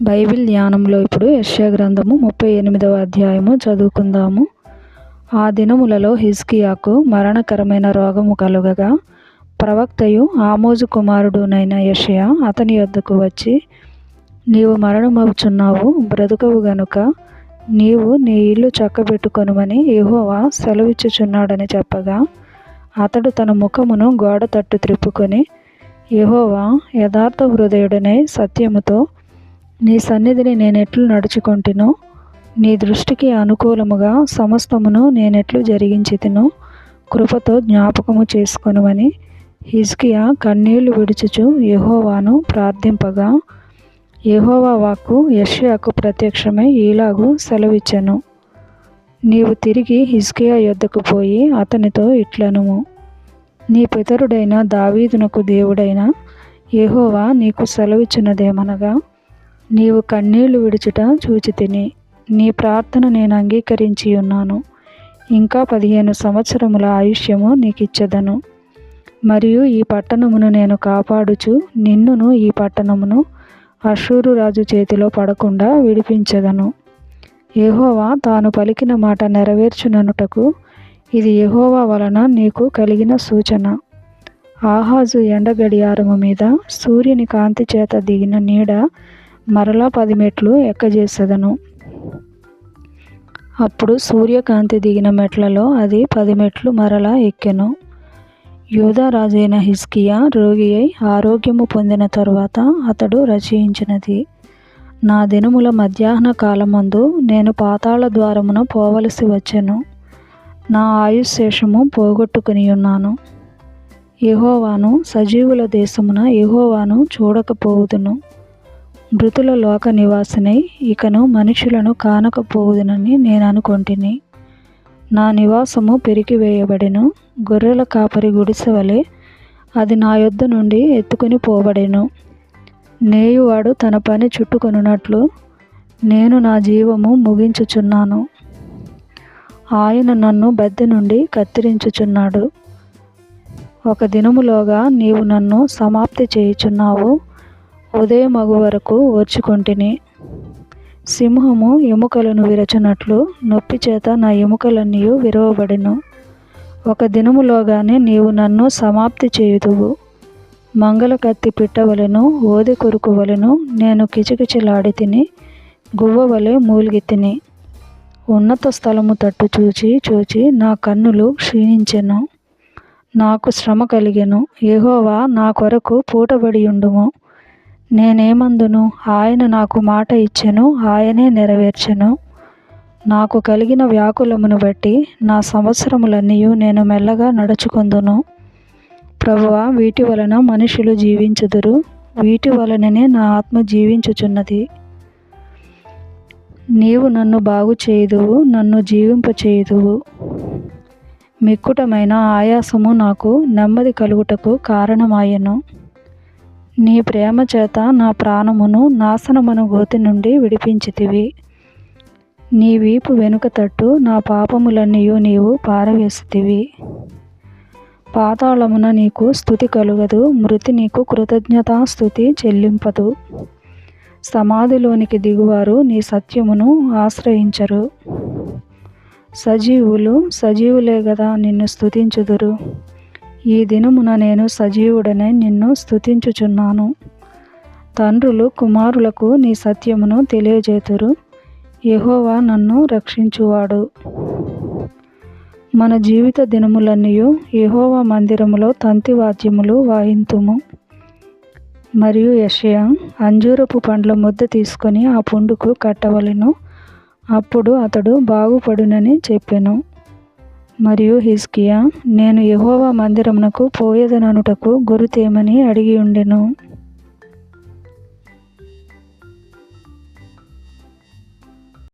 Bible ధ్యానంలో ఇప్పుడు యశ్యా గ్రంథము ముప్పై ఎనిమిదవ అధ్యాయము చదువుకుందాము. ఆ దినములలో హిజ్కియాకు మరణకరమైన రోగము కలుగగా ప్రవక్తయు ఆమోజు కుమారుడునైన యషయా అతని యొద్దకు వచ్చి నీవు మరణమవుచున్నావు బ్రతుకవు గనుక నీవు నీ ఇల్లు చక్కబెట్టుకొనుమని ఎహోవా సెలవిచ్చుచున్నాడని చెప్పగా అతడు తన ముఖమును గోడ తట్టు త్రిప్పుకొని యహోవా యథార్థ హృదయుడనే సత్యముతో నీ సన్నిధిని నేనెట్లు నడుచుకొంటినో? నీ దృష్టికి అనుకూలముగా సమస్తమును నేనెట్లు జరిగించితినో? కృపతో జ్ఞాపకము చేసుకొనుమని హిజ్కియా కన్నీళ్ళు విడుచుచు యహోవాను ప్రార్థింపగా యహోవా వాక్కు యష్యాకు ప్రత్యక్షమై ఈలాగు సెలవిచ్చెను. నీవు తిరిగి హిజ్కియా యొద్దకు పోయి అతనితో ఇట్లనుము. నీ పితరుడైన దావీదునకు దేవుడైన యహోవా నీకు సెలవిచ్చినదేమనగా నీవు కన్నీళ్ళు విడుచుట చూచి తిని నీ ప్రార్థన నేను అంగీకరించి ఉన్నాను ఇంకా పదిహేను సంవత్సరముల ఆయుష్యము నీకిచ్చెదను. మరియు ఈ పట్టణమును నేను కాపాడుచు నిన్నును ఈ పట్టణమును అషూరు రాజు చేతిలో పడకుండా విడిపించెదను. యహోవా తాను పలికిన మాట నెరవేర్చుననుటకు ఇది యహోవా వలన నీకు కలిగిన సూచన. ఆహాజు ఎండ గడియారము మీద సూర్యుని కాంతి చేత దిగిన నీడ మరలా పది మెట్లు ఎక్కజేసెదను. అప్పుడు సూర్యకాంతి దిగిన మెట్లలో అది పది మెట్లు మరలా ఎక్కెను. యూదరాజైన హిస్కియా రోగి అయి ఆరోగ్యము పొందిన తరువాత అతడు రచయించినది. నా దినముల మధ్యాహ్న కాలమందు నేను పాతాళ ద్వారమున పోవలసి వచ్చెను. నా ఆయుశేషము పోగొట్టుకుని ఉన్నాను యెహోవాను సజీవుల దేశమున యెహోవాను చూడకపోవుదును. మృతుల లోక నివాసినై ఇకను మనుషులను కానకపోవుదునని నేను అనుకొంటిని. నా నివాసము పెరికివేయబడెను గొర్రెల కాపరి గుడిసె వలె అది నా యొద్ద నుండి ఎత్తుకుని పోబడెను. నేయువాడు తన పని చుట్టుకొనున్నట్లు నేను నా జీవము ముగించుచున్నాను. ఆయన నన్ను బద్దె నుండి కత్తిరించుచున్నాడు. ఒక దినములోగా నీవు నన్ను సమాప్తి చేయుచున్నావు. ఉదయమగు వరకు ఓర్చుకొంటిని. సింహము ఎముకలను విరచునట్లు నొప్పి చేత నా ఎముకలన్నీ విరవబడెను. ఒక దినములోగానే నీవు నన్ను సమాప్తి చేయుదువు. మంగళ కత్తి పిట్టవలెను ఓది కొరుకు వలెను నేను కిచకిచలాడి తిని గువ్వ వలె మూలిగి తిని ఉన్నత స్థలము తట్టు చూచి చూచి నా కన్నులు క్షీణించెను. నాకు శ్రమ కలిగెను. ఎహోవా నా కొరకు పూటబడి ఉండుము. నేనేమందును? ఆయన నాకు మాట ఇచ్చెను ఆయనే నెరవేర్చెను. నాకు కలిగిన వ్యాకులమును బట్టి నా సంవత్సరములన్నీ నేను మెల్లగా నడుచుకొందును. ప్రభువ వీటి వలన మనుషులు జీవించుదురు. వీటి వలననే నా ఆత్మ జీవించుచున్నది. నీవు నన్ను బాగు చేయుదువు నన్ను జీవింపచేయుదువు మిక్కుటమైన ఆయాసము నాకు నెమ్మది కలుగుటకు కారణమాయెను. నీ ప్రేమ చేత నా ప్రాణమును నాశనమను గోతి నుండి విడిపించితివి. నీ వీపు వెనుక తట్టు నా పాపములన్నీయు నీవు పారవేసితివి. పాతాళమున నీకు స్థుతి కలుగదు మృతి నీకు కృతజ్ఞతాస్థుతి చెల్లింపదు. సమాధిలోనికి దిగువారు నీ సత్యమును ఆశ్రయించరు. సజీవులు సజీవులే కదా నిన్ను స్థుతించుదురు ఈ దినమున నేను సజీవుడనే నిన్ను స్థుతించుచున్నాను తండ్రులు కుమారులకు నీ సత్యమును తెలియజేతురు. యహోవా నన్ను రక్షించువాడు. మన జీవిత దినములన్నీ యహోవా మందిరములో తంతి వాద్యములు వాయింతుము. మరియు యషయా అంజూరపు పండ్ల ముద్ద తీసుకొని ఆ పుండుకు కట్టవలెను. అప్పుడు అతడు బాగుపడునని చెప్పెను. మరియు హిజ్కియా నేను యెహోవా మందిరమునకు పోయేదననుటకు గురుతేమని అడిగి ఉండెను.